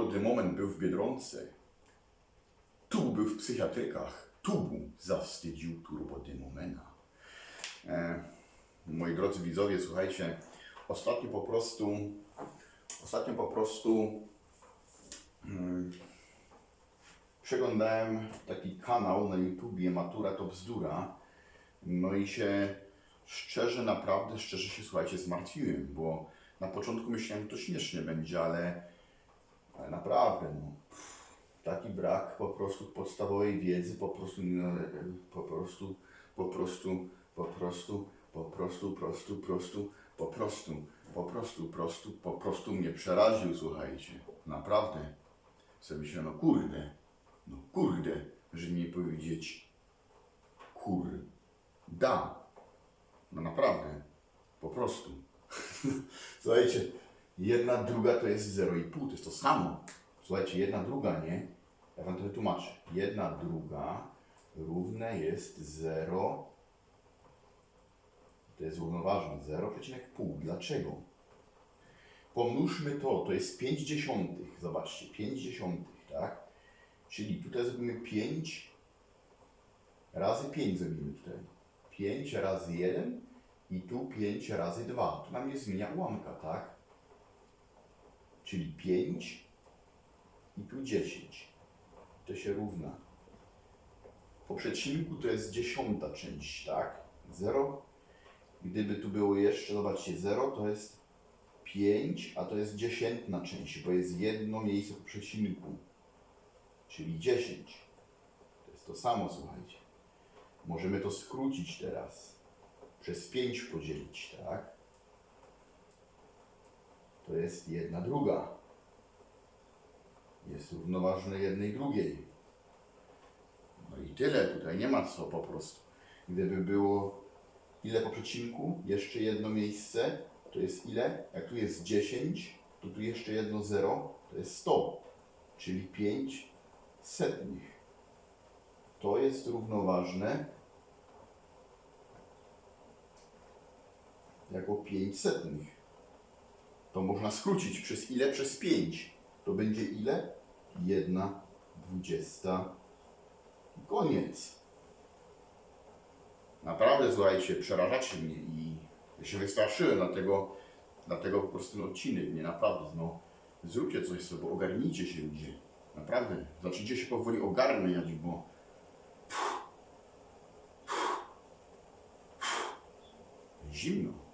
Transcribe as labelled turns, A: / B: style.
A: turbodymomen był w Biedronce. Tu był w psychiatrykach. Tu zawstydził turbodymomena. E, moi drodzy widzowie, słuchajcie, ostatnio po prostu, ostatnio po prostu mm, przeglądałem taki kanał na YouTubie Matura to bzdura. No i się szczerze, naprawdę szczerze się, słuchajcie, zmartwiłem, bo na początku myślałem, że to śmiesznie będzie, ale no, taki brak po prostu podstawowej wiedzy, po prostu, no, po prostu, po prostu, po prostu, po prostu, prostu, prostu, po prostu, po prostu, prostu, po prostu mnie przeraził, słuchajcie, naprawdę. Sobie myślę, no kurde, no kurde, że nie powiedzieć kur, da. No naprawdę, po prostu. Słuchajcie, jedna druga to jest 0,5, to jest to samo. Słuchajcie, jedna druga, nie? Ja wam to wytłumaczę. Jedna druga równe jest 0, to jest równoważne, 0,5. Dlaczego? Pomnóżmy to, to jest 5 dziesiątych, zobaczcie, 5 dziesiątych, tak? Czyli tutaj zrobimy 5 razy 5 zrobimy tutaj. 5 razy 1 i tu 5 razy 2. Tu nam nie zmienia ułamka, tak? Czyli 5 i tu 10. To się równa. Po przecinku to jest dziesiąta część, tak? 0. Gdyby tu było jeszcze, zobaczcie, 0 to jest 5, a to jest dziesiętna część, bo jest jedno miejsce po przecinku. Czyli 10. To jest to samo, słuchajcie. Możemy to skrócić teraz. Przez 5 podzielić, tak? To jest jedna druga. Jest równoważne jednej drugiej. No i tyle, tutaj nie ma co po prostu. Gdyby było ile po przecinku, jeszcze jedno miejsce, to jest ile? Jak tu jest 10, to tu jeszcze jedno 0, to jest 100, czyli 5 setnych. To jest równoważne jako 5 setnych. To można skrócić przez ile? Przez 5. To będzie ile? 1 dwudziesta. Koniec. Naprawdę, słuchajcie, przerażacie mnie i ja się wystraszyłem, dlatego, dlatego po prostu ten odcinek, nie naprawdę, no, zróbcie coś sobie, ogarnijcie się ludzie, naprawdę, zacznijcie się powoli ogarniać, bo zimno.